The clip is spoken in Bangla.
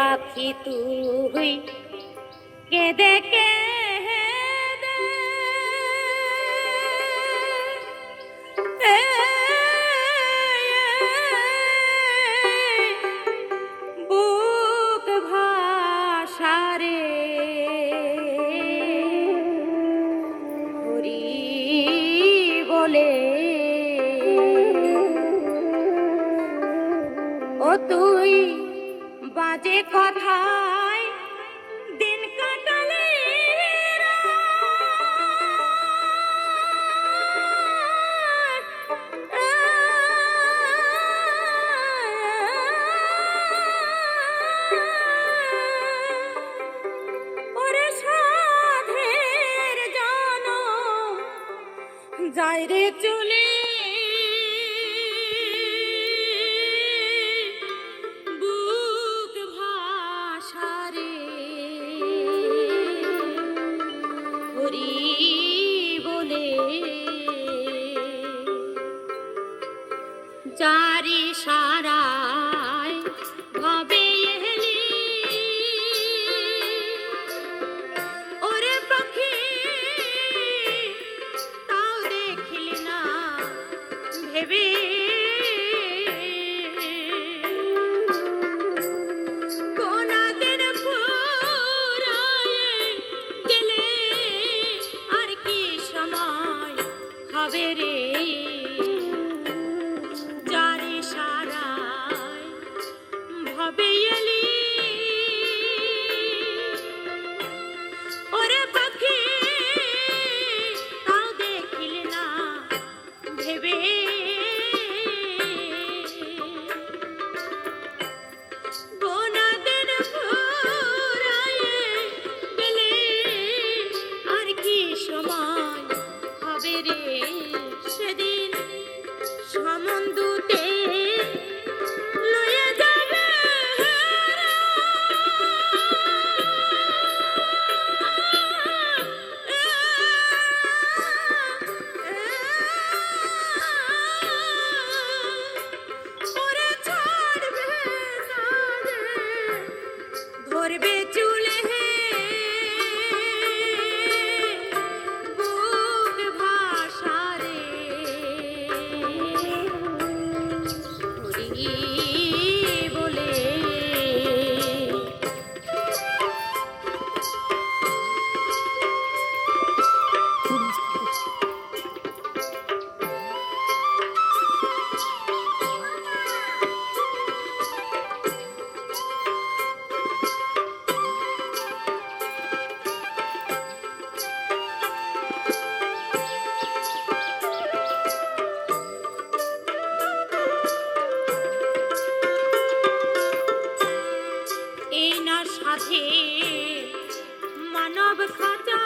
পাখি তুই কেঁদে দেখে বুক ভাষারে হরি বলে। তুই বাজে কথায় দিন কাটালে যায় রে চলে। মাঝে মানব খাঁচা